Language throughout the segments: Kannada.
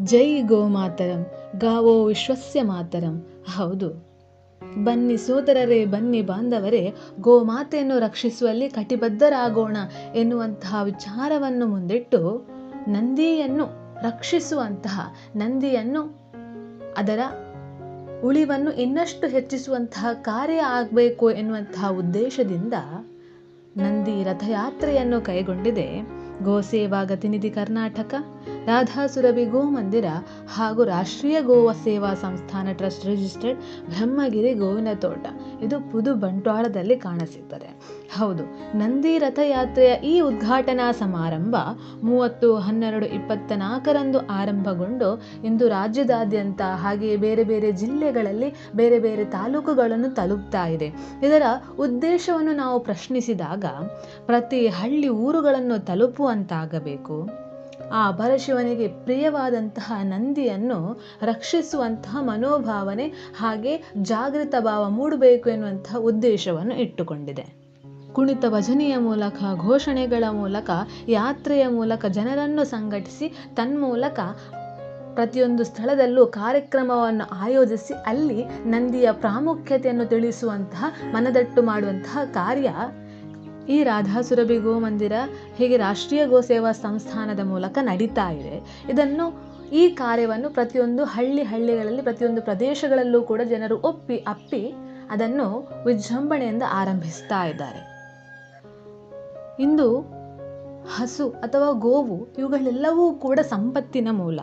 ಜೈ ಗೋಮಾತರಂ ಗಾವೋ ವಿಶ್ವಸ್ಯ ಮಾತರಂ. ಹೌದು. ಬನ್ನಿ ಸೋದರರೇ, ಬನ್ನಿ ಬಾಂಧವರೇ ಗೋಮಾತೆಯನ್ನು ರಕ್ಷಿಸುವಲ್ಲಿ ಕಟಿಬದ್ಧರಾಗೋಣ ಎನ್ನುವಂತಹ ವಿಚಾರವನ್ನು ಮುಂದಿಟ್ಟು ನಂದಿಯನ್ನು ರಕ್ಷಿಸುವಂತಹ, ನಂದಿಯನ್ನು ಅದರ ಉಳಿವನ್ನು ಇನ್ನಷ್ಟು ಹೆಚ್ಚಿಸುವಂತಹ ಕಾರ್ಯ ಆಗಬೇಕು ಎನ್ನುವಂತಹ ಉದ್ದೇಶದಿಂದ ನಂದಿ ರಥಯಾತ್ರೆಯನ್ನು ಕೈಗೊಂಡಿದೆ. ಗೋಸೇವಾ ಗತಿನಿಧಿ ಕರ್ನಾಟಕ ರಾಧಾ ಸುರಭಿ ಗೋ ಮಂದಿರ ಹಾಗೂ ರಾಷ್ಟ್ರೀಯ ಗೋವಾ ಸೇವಾ ಸಂಸ್ಥಾನ ಟ್ರಸ್ಟ್ ರಿಜಿಸ್ಟರ್ಡ್ ಬ್ರಹ್ಮಗಿರಿ ಗೋವಿನ ತೋಟ. ಇದು ಪುದು ಬಂಟ್ವಾಳದಲ್ಲಿ ಕಾಣಸಿಗ್ತದೆ. ಹೌದು, ನಂದಿ ರಥಯಾತ್ರೆಯ ಈ ಉದ್ಘಾಟನಾ ಸಮಾರಂಭ ಮೂವತ್ತು, ಹನ್ನೆರಡು ಇಪ್ಪತ್ತ ನಾಲ್ಕರಂದು ಆರಂಭಗೊಂಡು ಇಂದು ರಾಜ್ಯದಾದ್ಯಂತ ಹಾಗೆಯೇ ಬೇರೆ ಬೇರೆ ಜಿಲ್ಲೆಗಳಲ್ಲಿ ಬೇರೆ ಬೇರೆ ತಾಲೂಕುಗಳನ್ನು ತಲುಪ್ತಾ ಇದೆ. ಇದರ ಉದ್ದೇಶವನ್ನು ನಾವು ಪ್ರಶ್ನಿಸಿದಾಗ, ಪ್ರತಿ ಹಳ್ಳಿ ಊರುಗಳನ್ನು ತಲುಪುವಂತಾಗಬೇಕು. ಆ ಪರಶಿವನಿಗೆ ಪ್ರಿಯವಾದಂತಹ ನಂದಿಯನ್ನು ರಕ್ಷಿಸುವಂತಹ ಮನೋಭಾವನೆ ಹಾಗೆ ಜಾಗೃತ ಭಾವ ಮೂಡಬೇಕು ಎನ್ನುವಂತಹ ಉದ್ದೇಶವನ್ನು ಇಟ್ಟುಕೊಂಡಿದೆ. ಕುಣಿತ ಭಜನೆಯ ಮೂಲಕ, ಘೋಷಣೆಗಳ ಮೂಲಕ, ಯಾತ್ರೆಯ ಮೂಲಕ ಜನರನ್ನು ಸಂಘಟಿಸಿ, ತನ್ಮೂಲಕ ಪ್ರತಿಯೊಂದು ಸ್ಥಳದಲ್ಲೂ ಕಾರ್ಯಕ್ರಮವನ್ನು ಆಯೋಜಿಸಿ ಅಲ್ಲಿ ನಂದಿಯ ಪ್ರಾಮುಖ್ಯತೆಯನ್ನು ತಿಳಿಸುವಂತಹ, ಮನದಟ್ಟು ಮಾಡುವಂತಹ ಕಾರ್ಯ ಈ ರಾಧಾಸುರಭಿ ಗೋ ಮಂದಿರ ಹೀಗೆ ರಾಷ್ಟ್ರೀಯ ಗೋ ಸೇವಾ ಸಂಸ್ಥಾನದ ಮೂಲಕ ನಡೀತಾ ಇದೆ. ಇದನ್ನು ಈ ಕಾರ್ಯವನ್ನು ಪ್ರತಿಯೊಂದು ಹಳ್ಳಿ ಹಳ್ಳಿಗಳಲ್ಲಿ, ಪ್ರತಿಯೊಂದು ಪ್ರದೇಶಗಳಲ್ಲೂ ಕೂಡ ಜನರು ಒಪ್ಪಿ ಅಪ್ಪಿ ಅದನ್ನು ವಿಜೃಂಭಣೆಯಿಂದ ಆರಂಭಿಸ್ತಾ ಇದ್ದಾರೆ. ಇಂದು ಹಸು ಅಥವಾ ಗೋವು ಇವುಗಳೆಲ್ಲವೂ ಕೂಡ ಸಂಪತ್ತಿನ ಮೂಲ.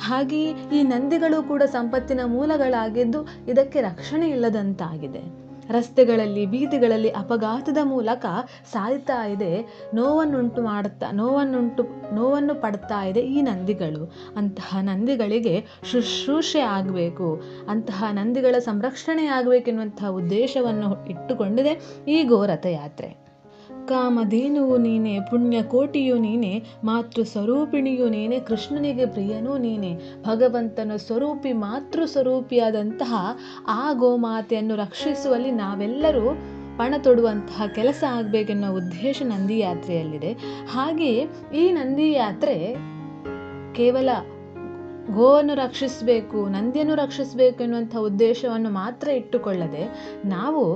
ಹಾಗೆಯೇ ಈ ನಂದಿಗಳು ಕೂಡ ಸಂಪತ್ತಿನ ಮೂಲಗಳಾಗಿದ್ದು ಇದಕ್ಕೆ ರಕ್ಷಣೆ ಇಲ್ಲದಂತಾಗಿದೆ. ರಸ್ತೆಗಳಲ್ಲಿ, ಬೀದಿಗಳಲ್ಲಿ ಅಪಘಾತದ ಮೂಲಕ ಸಾಯ್ತಾ ಇದೆ. ನೋವನ್ನುಂಟು ಮಾಡುತ್ತಾ, ನೋವನ್ನುಂಟು, ನೋವನ್ನು ಪಡ್ತಾ ಇದೆ ಈ ನಂದಿಗಳು. ಅಂತಹ ನಂದಿಗಳಿಗೆ ಶುಶ್ರೂಷೆ ಆಗಬೇಕು. ಅಂತಹ ನಂದಿಗಳ ಸಂರಕ್ಷಣೆ ಆಗಬೇಕೆನ್ನುವಂತಹ ಉದ್ದೇಶವನ್ನು ಇಟ್ಟುಕೊಂಡಿದೆ ಈ ಗೋರಥಯಾತ್ರೆ ಕಾಮಧೇನುವು ನೀನೆ, ಪುಣ್ಯಕೋಟಿಯು ನೀನೆ, ಮಾತೃ ಸ್ವರೂಪಿಣಿಯು ನೀನೆ, ಕೃಷ್ಣನಿಗೆ ಪ್ರಿಯನೂ ನೀನೆ. ಭಗವಂತನ ಸ್ವರೂಪಿ, ಮಾತೃ ಸ್ವರೂಪಿಯಾದಂತಹ ಆ ಗೋಮಾತೆಯನ್ನು ರಕ್ಷಿಸುವಲ್ಲಿ ನಾವೆಲ್ಲರೂ ಪಣ ತೊಡುವಂತಹ ಕೆಲಸ ಆಗಬೇಕೆನ್ನುವ ಉದ್ದೇಶ ನಂದಿ ಯಾತ್ರೆಯಲ್ಲಿದೆ ಹಾಗೆಯೇ ಈ ನಂದಿ ಯಾತ್ರೆ ಕೇವಲ ಗೋವನ್ನು ರಕ್ಷಿಸಬೇಕು, ನಂದಿಯನ್ನು ರಕ್ಷಿಸಬೇಕು ಎನ್ನುವಂಥ ಉದ್ದೇಶವನ್ನು ಮಾತ್ರ ಇಟ್ಟುಕೊಳ್ಳದೆ ನಾವು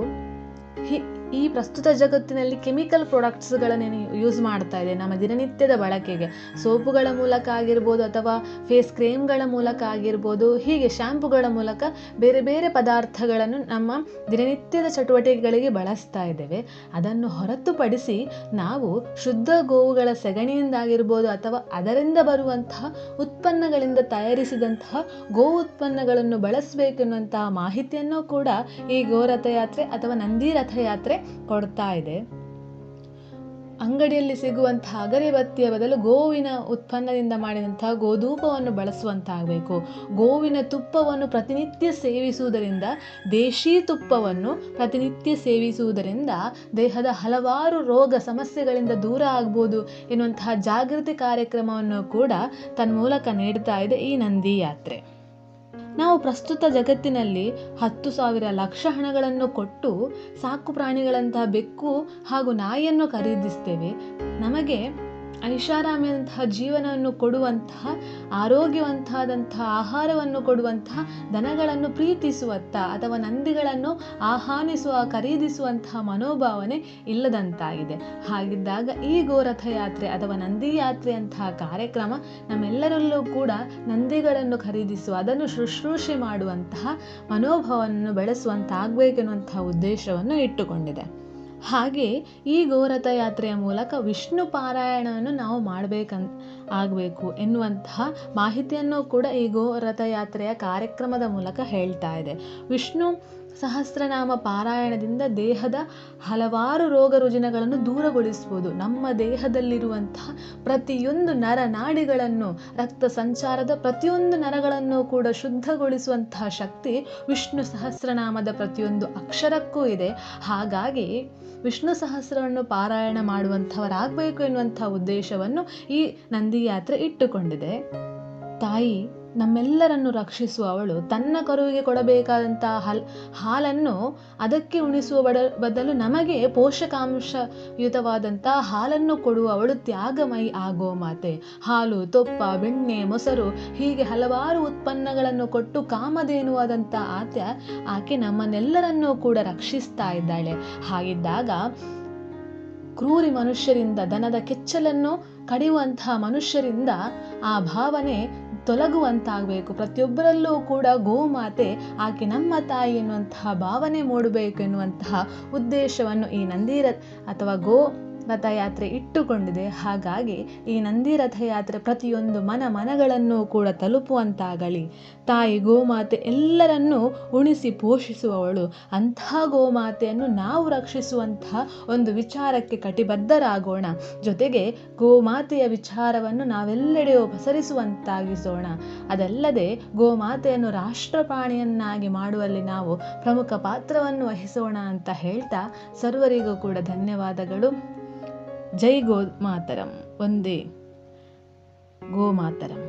ಹಿ- ಈ ಪ್ರಸ್ತುತ ಜಗತ್ತಿನಲ್ಲಿ ಕೆಮಿಕಲ್ ಪ್ರಾಡಕ್ಟ್ಸ್ಗಳನ್ನೇನು ಯೂಸ್ ಮಾಡ್ತಾ ಇದೆ ನಮ್ಮ ದಿನನಿತ್ಯದ ಬಳಕೆಗೆ. ಸೋಪುಗಳ ಮೂಲಕ ಆಗಿರ್ಬೋದು ಅಥವಾ ಫೇಸ್ ಕ್ರೀಮ್ಗಳ ಮೂಲಕ ಆಗಿರ್ಬೋದು, ಹೀಗೆ ಶ್ಯಾಂಪುಗಳ ಮೂಲಕ ಬೇರೆ ಬೇರೆ ಪದಾರ್ಥಗಳನ್ನು ನಮ್ಮ ದಿನನಿತ್ಯದ ಚಟುವಟಿಕೆಗಳಿಗೆ ಬಳಸ್ತಾ ಇದ್ದೇವೆ. ಅದನ್ನು ಹೊರತುಪಡಿಸಿ ನಾವು ಶುದ್ಧ ಗೋವುಗಳ ಸೆಗಣಿಯಿಂದಾಗಿರ್ಬೋದು ಅಥವಾ ಅದರಿಂದ ಬರುವಂತಹ ಉತ್ಪನ್ನಗಳಿಂದ ತಯಾರಿಸಿದಂತಹ ಗೋ ಉತ್ಪನ್ನಗಳನ್ನು ಬಳಸಬೇಕೆನ್ನುವಂತಹ ಮಾಹಿತಿಯನ್ನು ಕೂಡ ಈ ಗೋ ರಥಯಾತ್ರೆ ಅಥವಾ ನಂದಿ ರಥಯಾತ್ರೆ ಕೊಡ್ತಾ ಇದೆ. ಅಂಗಡಿಯಲ್ಲಿ ಸಿಗುವಂತಹ ಅಗರಬತ್ತಿಯ ಬದಲು ಗೋವಿನ ಉತ್ಪನ್ನದಿಂದ ಮಾಡಿದಂತಹ ಗೋಧೂಪವನ್ನು ಬಳಸುವಂತಾಗಬೇಕು. ಗೋವಿನ ತುಪ್ಪವನ್ನು ಪ್ರತಿನಿತ್ಯ ಸೇವಿಸುವುದರಿಂದ, ದೇಶೀ ತುಪ್ಪವನ್ನು ಪ್ರತಿನಿತ್ಯ ಸೇವಿಸುವುದರಿಂದ ದೇಹದ ಹಲವಾರು ರೋಗ ಸಮಸ್ಯೆಗಳಿಂದ ದೂರ ಆಗ್ಬೋದು ಎನ್ನುವಂತಹ ಜಾಗೃತಿ ಕಾರ್ಯಕ್ರಮವನ್ನು ಕೂಡ ತನ್ಮೂಲಕ ನೀಡ್ತಾ ಇದೆ ಈ ನಂದಿ ಯಾತ್ರೆ. ನಾವು ಪ್ರಸ್ತುತ ಜಗತ್ತಿನಲ್ಲಿ ಹತ್ತು ಸಾವಿರ ಲಕ್ಷ ಹಣಗಳನ್ನು ಕೊಟ್ಟು ಸಾಕು ಪ್ರಾಣಿಗಳಂತಹ ಬೆಕ್ಕು ಹಾಗೂ ನಾಯಿಯನ್ನು ಖರೀದಿಸ್ತೇವೆ. ನಮಗೆ ಐಷಾರಾಮಿಯಂತಹ ಜೀವನವನ್ನು ಕೊಡುವಂತಹ ಆರೋಗ್ಯವಂತಾದಂತಹ ಆಹಾರವನ್ನು ಕೊಡುವಂತಹ, ದನಗಳನ್ನು ಪ್ರೀತಿಸುವತ್ತ ಅಥವಾ ನಂದಿಗಳನ್ನು ಆಹ್ವಾನಿಸುವ, ಖರೀದಿಸುವಂತಹ ಮನೋಭಾವನೆ ಇಲ್ಲದಂತಾಗಿದೆ. ಹಾಗಿದ್ದಾಗ ಈ ಗೋರಥ ಯಾತ್ರೆ ಅಥವಾ ನಂದಿ ಯಾತ್ರೆಯಂತಹ ಕಾರ್ಯಕ್ರಮ ನಮ್ಮೆಲ್ಲರಲ್ಲೂ ಕೂಡ ನಂದಿಗಳನ್ನು ಖರೀದಿಸುವ, ಅದನ್ನು ಶುಶ್ರೂಷೆ ಮಾಡುವಂತಹ ಮನೋಭಾವವನ್ನು ಬೆಳೆಸುವಂತಾಗಬೇಕೆನ್ನುವಂತಹ ಉದ್ದೇಶವನ್ನು ಇಟ್ಟುಕೊಂಡಿದೆ. ಹಾಗೆ ಈ ಗೋರಥ ಯಾತ್ರೆಯ ಮೂಲಕ ವಿಷ್ಣು ಪಾರಾಯಣವನ್ನು ನಾವು ಮಾಡಬೇಕನ್ ಆಗಬೇಕು ಎನ್ನುವಂತಹ ಮಾಹಿತಿಯನ್ನು ಕೂಡ ಈ ಗೋರಥ ಯಾತ್ರೆಯ ಕಾರ್ಯಕ್ರಮದ ಮೂಲಕ ಹೇಳ್ತಾ ಇದೆ. ವಿಷ್ಣು ಸಹಸ್ರನಾಮ ಪಾರಾಯಣದಿಂದ ದೇಹದ ಹಲವಾರು ರೋಗ ರುಜಿನಗಳನ್ನು ದೂರಗೊಳಿಸ್ಬೋದು ನಮ್ಮ ದೇಹದಲ್ಲಿರುವಂತಹ ಪ್ರತಿಯೊಂದು ನರ ನಾಡಿಗಳನ್ನು, ರಕ್ತ ಸಂಚಾರದ ಪ್ರತಿಯೊಂದು ನರಗಳನ್ನು ಕೂಡ ಶುದ್ಧಗೊಳಿಸುವಂತಹ ಶಕ್ತಿ ವಿಷ್ಣು ಸಹಸ್ರನಾಮದ ಪ್ರತಿಯೊಂದು ಅಕ್ಷರಕ್ಕೂ ಇದೆ. ಹಾಗಾಗಿ ವಿಷ್ಣು ಸಹಸ್ರವನ್ನು ಪಾರಾಯಣ ಮಾಡುವಂಥವರಾಗಬೇಕು ಎನ್ನುವಂಥ ಉದ್ದೇಶವನ್ನು ಈ ನಂದಿ ಯಾತ್ರೆ ಇಟ್ಟುಕೊಂಡಿದೆ. ತಾಯಿ ನಮ್ಮೆಲ್ಲರನ್ನು ರಕ್ಷಿಸುವವಳು ತನ್ನ ಕರುವಿಗೆ ಕೊಡಬೇಕಾದಂತಹ ಹಲ್, ಹಾಲನ್ನು ಅದಕ್ಕೆ ಉಣಿಸುವ ಬಡ, ಬದಲು ನಮಗೆ ಪೋಷಕಾಂಶಯುತವಾದಂತಹ ಹಾಲನ್ನು ಕೊಡುವವಳು ತ್ಯಾಗಮಯಿ ಆಗೋ ಮಾತೆ. ಹಾಲು, ತುಪ್ಪ, ಬೆಣ್ಣೆ, ಮೊಸರು ಹೀಗೆ ಹಲವಾರು ಉತ್ಪನ್ನಗಳನ್ನು ಕೊಟ್ಟು ಕಾಮಧೇನುವಾದಂಥ ಆತ್ಯ ಆಕೆ ನಮ್ಮನ್ನೆಲ್ಲರನ್ನೂ ಕೂಡ ರಕ್ಷಿಸ್ತಾ ಇದ್ದಾಳೆ. ಹಾಗಿದ್ದಾಗ ಕ್ರೂರಿ ಮನುಷ್ಯರಿಂದ ದನದ ಕೆಚ್ಚಲನ್ನು ಕಡಿಯುವಂತಹ ಮನುಷ್ಯರಿಂದ ಆ ಭಾವನೆ ತೊಲಗುವಂತಾಗಬೇಕು. ಪ್ರತಿಯೊಬ್ಬರಲ್ಲೂ ಕೂಡ ಗೋಮಾತೆ ಆಕೆ ನಮ್ಮ ತಾಯಿ ಎನ್ನುವಂತಹ ಭಾವನೆ ಮೂಡಬೇಕು ಎನ್ನುವಂತಹ ಉದ್ದೇಶವನ್ನು ಈ ನಂದಿರ ಅಥವಾ ಗೋ ರಥಯಾತ್ರೆ ಇಟ್ಟುಕೊಂಡಿದೆ. ಹಾಗಾಗಿ ಈ ನಂದಿ ರಥಯಾತ್ರೆ ಪ್ರತಿಯೊಂದು ಮನ ಮನಗಳನ್ನು ಕೂಡ ತಲುಪುವಂತಾಗಲಿ. ತಾಯಿ ಗೋಮಾತೆ ಎಲ್ಲರನ್ನೂ ಉಣಿಸಿ ಪೋಷಿಸುವವಳು. ಅಂತಹ ಗೋಮಾತೆಯನ್ನು ನಾವು ರಕ್ಷಿಸುವಂತಹ ಒಂದು ವಿಚಾರಕ್ಕೆ ಕಟಿಬದ್ಧರಾಗೋಣ. ಜೊತೆಗೆ ಗೋಮಾತೆಯ ವಿಚಾರವನ್ನು ನಾವೆಲ್ಲೆಡೆಯೂ ಪಸರಿಸುವಂತಾಗಿಸೋಣ ಅದಲ್ಲದೆ ಗೋಮಾತೆಯನ್ನು ರಾಷ್ಟ್ರಪಾಣಿಯನ್ನಾಗಿ ಮಾಡುವಲ್ಲಿ ನಾವು ಪ್ರಮುಖ ಪಾತ್ರವನ್ನು ವಹಿಸೋಣ ಅಂತ ಹೇಳ್ತಾ ಸರ್ವರಿಗೂ ಕೂಡ ಧನ್ಯವಾದಗಳು. ಜೈ ಗೋ ಮಾತರಂ ಒಂದೇ ಗೋಮಾತರಂ